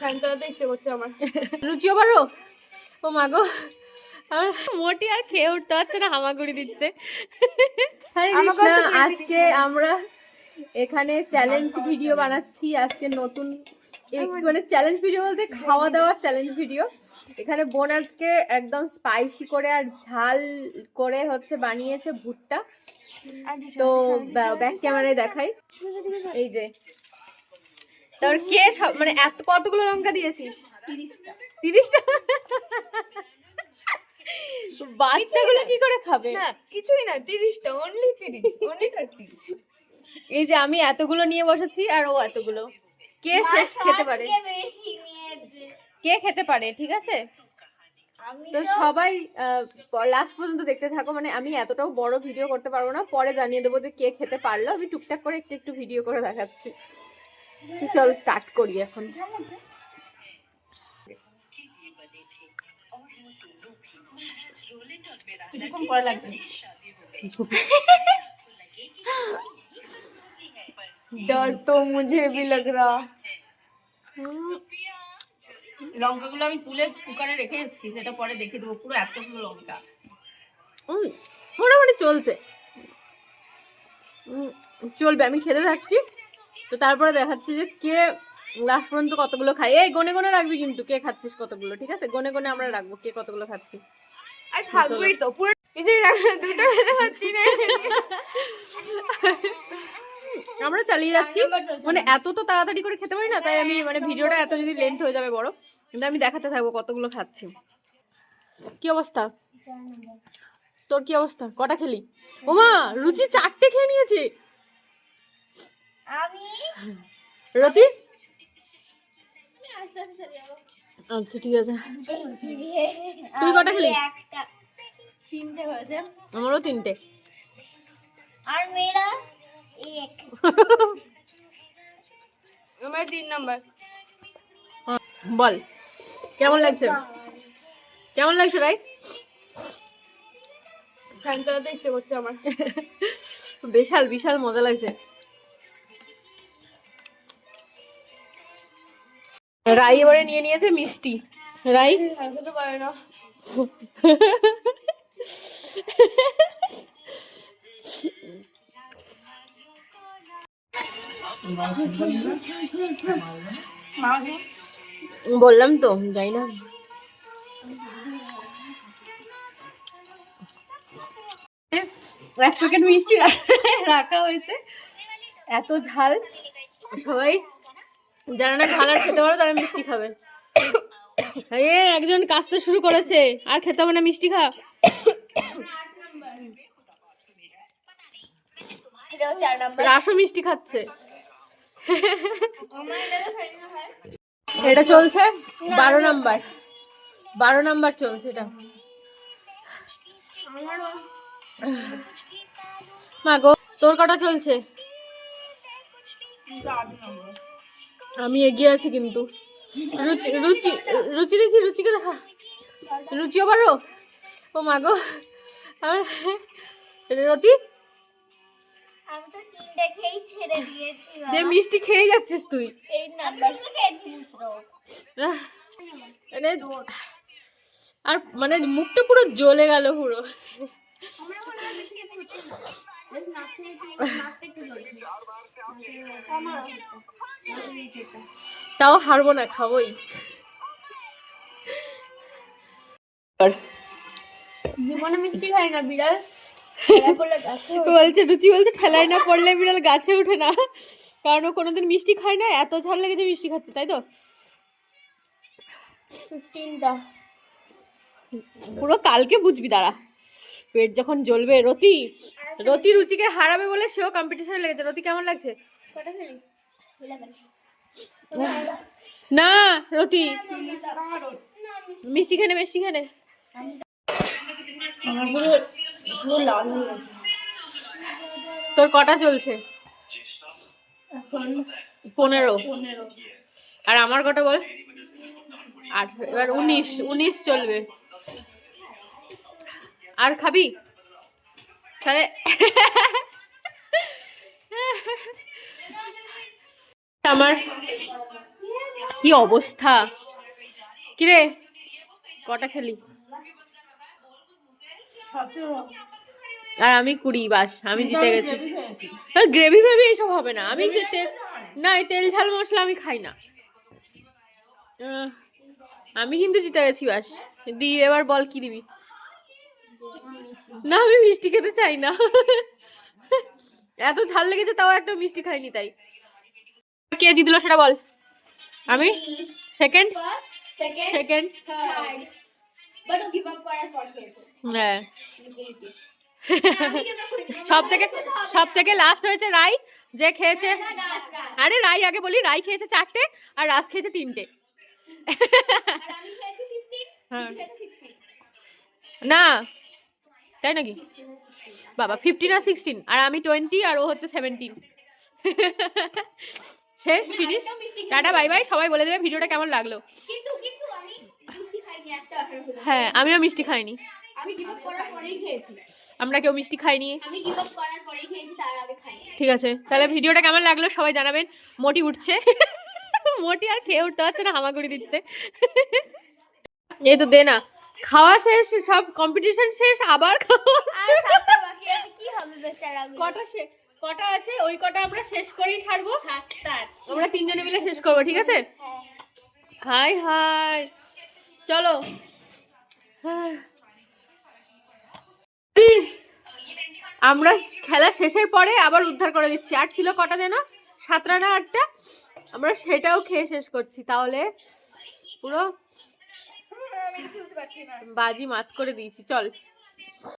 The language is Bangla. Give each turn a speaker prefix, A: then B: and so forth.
A: ফ্যান চালাতে ইচ্ছে করছে আমার।
B: রুচিও পারো ও মাগো আমার মোটি আর খেয়ে উঠতে পারছে না হামাগুড়ি দিচ্ছে। আজকে আমরা এখানে চ্যালেঞ্জ ভিডিও বানাচ্ছি। আজকে নতুন মানে চ্যালেঞ্জ ভিডিও বলতে খাওয়া দাওয়ার চ্যালেঞ্জ ভিডিও এখানে বোন আজকে একদম স্পাইসি করে আর ঝাল করে হচ্ছে বানিয়েছে ভুট্টা। তো ব্যাক ক্যামেরায় দেখাই। এই যে তারপর কে সব মানে এত কতগুলো লঙ্কা দিয়েছিস?
A: তিরিশটা।
B: তিরিশটা? বাচ্চাগুলো কি করে খাবে?
A: না কিছুই না তিরিশটা অনলি তিরিশ অনলি থার্টি
B: এই যে আমি এতগুলো নিয়ে বসেছি আর ও এতগুলো। কে শেষ খেতে পারে? কে খেতে পারে ঠিক আছে? তো সবাই লাস্ট পর্যন্ত দেখতে থাকো মানে আমি এতটাও বড় ভিডিও করতে পারব না। পরে জানিয়ে দেবো যে কে খেতে পারল। আমি টুকটাক করে একটু একটু ভিডিও করে দেখাচ্ছি। তো চলো স্টার্ট করি এখন
A: কিছুক্ষণ পরে লাগবে डर तो मुझे भी लग रहा লঙ্কাগুলো আমি তুলে কুকারে রেখে এসেছি সেটা পরে দেখে দেবো পুরো এতগুলো লঙ্কা
B: উম, মোটামুটি চলছে উম, চলবে আমি খেতে থাকছি তো তারপরে দেখাচ্ছি যে কে লাস্ট পর্যন্ত কতগুলো খাই এই গনে গনে রাখবি কিন্তু কে খাচ্ছিস কতগুলো ঠিক আছে? গনে গনে আমরা রাখব কে কতগুলো খাচ্ছি।
A: আর থাকবেই তো পুরো দুটো খেতে পারছি না।
B: আমরা চালিয়ে যাচ্ছি। মানে এত তো তাড়াতাড়ি করে খেতে পারি না তাই আমি মানে ভিডিওটা এত যদি লেন্থ হয়ে যাবে বড় কিন্তু আমি দেখাতে থাকব কতগুলো খাচ্ছি। কি অবস্থা? তোর কি অবস্থা? কটা খেলি? ওমা রুচি চারটে খেয়ে নিয়েছে।
A: আমি
B: রতি? আচ্ছা ঠিক আছে। তুই কটা খেলি?
A: একটা তিনটে হয়েছে
B: আমারও তিনটে।
A: আর মেয়েরা এক। আমার তিন নাম্বার।
B: বল কেমন লাগছে? কেমন লাগছে রাই
A: ফ্যান চালাতে ইচ্ছে করছে আমার।
B: বিশাল বিশাল মজা লাগছে। রাই এবারে নিয়ে নিয়েছে মিষ্টি। রাই? বললাম তো, যাই না। এক প্যাকেট মিষ্টি রাখা হয়েছে। এত ঝাল। সবাই যারা না ঝাল আর খেতে পারো তারা মিষ্টি খাবে। এ একজন কাজতে শুরু করেছে। আর খেতে হবে না মিষ্টি খা। রাসও মিষ্টি খাচ্ছে।
A: এটা হয়।
B: চলছে? বারো নাম্বার। বারো নাম্বার চলছে এটা। মা গো তোর কটা চলছে? আমি এগিয়ে আছি কিন্তু। রুচি রুচি রুচি দেখি রুচিকে দেখা। রুচিও পারো ও মা গো। আমার রতি? যে মিষ্টি খেয়ে যাচ্ছিস তুই। মানে আর মানে মুখটা পুরো জ্বলে গেল পুরো। তাও হারবো না খাবোই।
A: জীবনে মিষ্টি খাই না বিড়াল।
B: বলছে রুচি বলছে ঠেলায় না পড়লে বিড়াল গাছে ওঠে না। কারণ ও কোনোদিন মিষ্টি খায় না এত ঝাল লেগেছে মিষ্টি খাচ্ছে তাই তো? পুরো কালকে বুঝবি দাঁড়া। পেট যখন জ্বলবে রতি রতি রুচিকে হারাবে বলে সেও কম্পিটিশনে লেগেছে। রতি কেমন লাগছে? না রতি। মিষ্টি খানে মিষ্টি খানে। তোর কটা চলছে? পনেরো।
A: পনেরো।
B: আর আমার কটা বল? আট এবার উনিশ উনিশ চলবে। আর খাবি? তাহলে আমার কি অবস্থা? কিরে? কটা খেলি? আর আমি কুড়ি বাস আমি জিতে গেছি। গ্রেভি ফ্রেভি এইসব হবে না। আমি তেল না এই তেল ঝাল মশলা আমি খাই না। আমি কিন্তু জিতে গেছি বাস। দি এবার বল কি দিবি? না আমি মিষ্টি খেতে চাই না। এত ঝাল লেগেছে তাও একটা মিষ্টি খাইনি তাই। কে জিতলো সেটা বল। আমি? সেকেন্ড
C: সেকেন্ড
B: হ্যাঁ। সব থেকে সব থেকে লাস্ট হয়েছে রাই যে খেয়েছে। আরে রাই আগে বলি রাই খেয়েছে চারটে আর রাস খেয়েছে তিনটে।
C: আর আমি খেয়েছি 15
B: হ্যাঁ।
C: তুমি খেয়েছো 16
B: না তাই নাকি? বাবা ফিফটিন আর সিক্সটিন আর আমি টোয়েন্টি আর ও হচ্ছে সেভেন্টিন শেষ ফিনিশ টাটা বাই বাই সবাই বলে দেবে ভিডিওটা কেমন লাগল। হ্যাঁ আমিও মিষ্টি খাইনি। আমরা কেউ মিষ্টি খাইনি। ঠিক আছে তাহলে ভিডিওটা কেমন লাগল সবাই জানাবেন। মোটি উঠছে। মোটি আর খেয়ে উঠতে পারছে না হামাগুড়ি দিচ্ছে। এই তো দে না। খাওয়া শেষ সব কম্পিটিশন শেষ আবার খাওয়া কটা কটা আছে ওই কটা আমরা শেষ করেই ছাড়বো। আমরা তিনজনে মিলে শেষ করব ঠিক আছে? Hi hi. চলো। আমরা খেলা শেষের পরে আবার উদ্ধার করে দিচ্ছি। আর ছিল কটা যেন? সাতটা না আটটা? আমরা সেটাও খেয়ে শেষ করছি তাহলে পুরো বাজি মাত করে দিয়েছি চল।